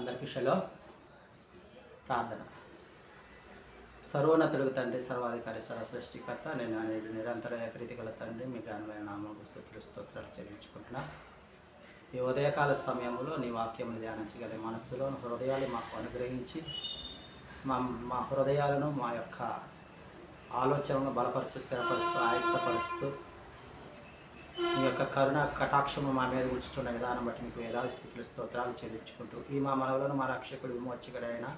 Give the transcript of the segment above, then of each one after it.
అందరికీ షలో. ప్రార్థన. సర్వోన్నతుడికి తండ్రి సర్వాధికారి సర్వసృష్టికర్త నేను నేడు నిరంతర ఏకరీతి గల తండ్రి మీ ఘనమైన నామకు స్థుతులు స్తోత్రాలు చెల్లించుకుంటున్నా. ఈ ఉదయకాల సమయంలో నీ వాక్యం ధ్యానించగల మనస్సులో హృదయాలు మాకు అనుగ్రహించి మా మా హృదయాలను మా యొక్క ఆలోచనలను బలపరుస్తూ స్థిరపరుస్తూ ఆయుక్తపరుస్తూ నీ యొక్క కరుణ కటాక్షము మా మీద ఉంచుతున్న విధానం బట్టి మీకు వేలాది స్థితులు స్తోత్రాలు చెల్లించుకుంటూ ఈ మా మనవులను మా రక్షకుడు విమోచకుడైన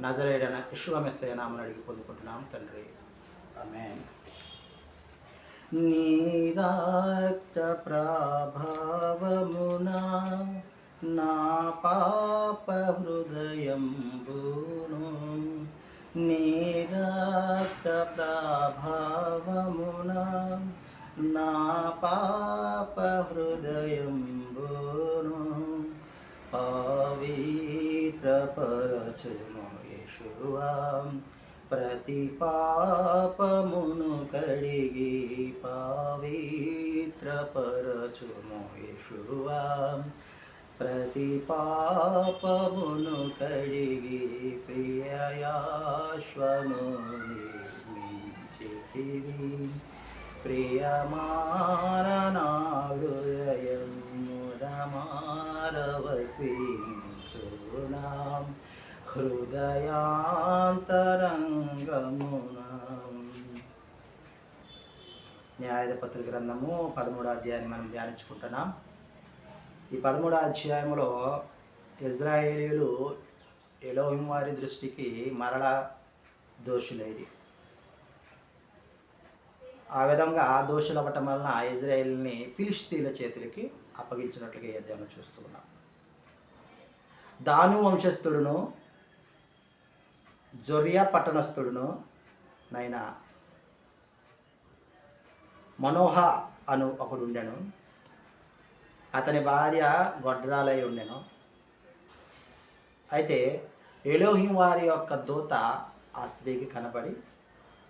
నజరేడైన విశ్వమెస్సైన నామని అడిగి పొందుకుంటున్నాం తండ్రి. ఆమేన్. నీరాక్త ప్రాభావమున నా పాప హృదయంబును నీరాక్త ప్రాభావ నా పాప హృదయంబును పవిత్రపరచును యేషువా ప్రతి పాపమును కడిగి పవిత్రపరచును యేషువా ప్రతి పాపమును కడిగి ప్రియయాశ్వను నిర్మించితివి. ప్రియమారనాహృదయం ముదమారవసించునాం హృదయాంతరంగమున. న్యాయాధిపతుల గ్రంథము పదమూడో అధ్యాయాన్ని మనం ధ్యానించుకుంటున్నాం. ఈ పదమూడో అధ్యాయంలో ఇజ్రాయేలీలు ఎలోహిం వారి దృష్టికి మరలా దోషులైరి. ఆ విధంగా దోషులు అవ్వటం వలన ఇజ్రాయేల్ని ఫిలిస్తీన్ల చేతులకి అప్పగించినట్లుగా ఈ చూస్తూ ఉన్నాం. దాను వంశస్థుడును జొరియా పట్టణస్థుడును నైనా మనోహ అను ఒకడు ఉండెను. అతని భార్య గొడ్రాలై ఉండెను. అయితే ఎలోహిం వారి యొక్క దూత ఆ స్త్రీకి కనబడి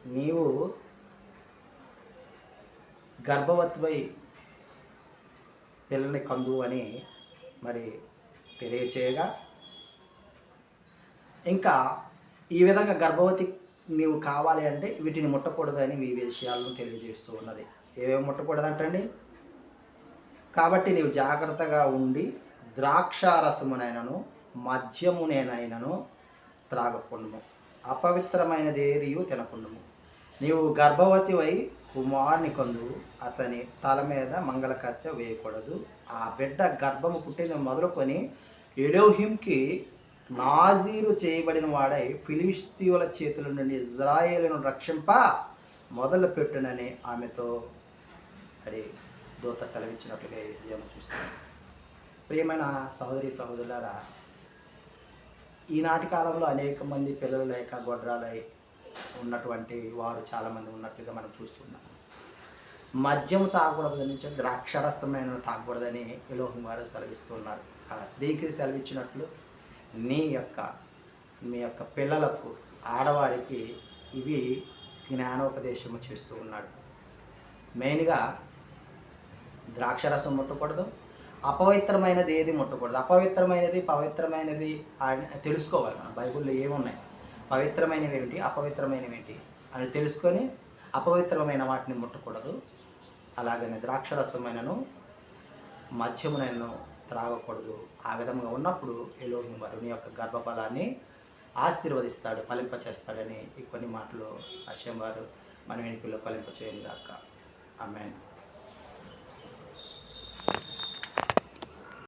నీవు గర్భవతిపై పిల్లని కందు అని మరి తెలియచేయగా ఇంకా ఈ విధంగా గర్భవతి నీవు కావాలి అంటే వీటిని ముట్టకూడదని ఈ విషయాలను తెలియజేస్తూ ఉన్నది. ఏమేమి ముట్టకూడదంటండి? కాబట్టి నీవు జాగ్రత్తగా ఉండి ద్రాక్షారసమునైనను మద్యమునేనైనను త్రాగకుండము. అపవిత్రమైనది ఏదియు తినకుండము. నీవు గర్భవతివై కుమారుని కొందు అతని తల మీద మంగళకత్తె వేయకూడదు. ఆ బిడ్డ గర్భము పుట్టిన మొదలుకొని ఎడోహింకి నాజీరు చేయబడిన వాడై ఫిలిస్తీయుల చేతుల నుండి ఇజ్రాయేలును రక్షింప మొదలు పెట్టునని ఆమెతో మరి దూత సెలవిచ్చినట్లుగా ఏమో చూస్తున్నాం. ప్రియమైన సహోదరి సహోదరులారా ఈనాటి కాలంలో అనేక మంది పిల్లలు లేక గొడ్రాలై ఉన్నటువంటి వారు చాలామంది ఉన్నట్లుగా మనం చూస్తున్నాం మద్యం తాగకూడదు నుంచి ద్రాక్షరసమైన తాగకూడదని ఎలోహం వారు సెలవిస్తున్నారు అలా స్త్రీకి సెలవిచ్చినట్లు నీ యొక్క మీ యొక్క పిల్లలకు ఆడవారికి ఇవి జ్ఞానోపదేశము చేస్తూ ఉన్నాడు. మెయిన్గా ద్రాక్షరసం ముట్టకూడదు అపవిత్రమైనది ఏది ముట్టకూడదు? అపవిత్రమైనది పవిత్రమైనది తెలుసుకోవాలి మనం. బైబిల్లో ఏమున్నాయి? పవిత్రమైనవి ఏమిటి అపవిత్రమైనవి ఏంటి అని తెలుసుకొని అపవిత్రమైన వాటిని ముట్టకూడదు. అలాగనే ద్రాక్షరసమైనను మద్యమునైనను త్రాగకూడదు. ఆ విధంగా ఉన్నప్పుడు ఎలోహిం వారు యొక్క గర్భఫలాన్ని ఆశీర్వదిస్తాడు ఫలింపచేస్తాడని ఈ కొన్ని మాటలు అశ్యం వారు మన వెనుకల్లో ఫలింపచేయని దాకా ఆమెన్.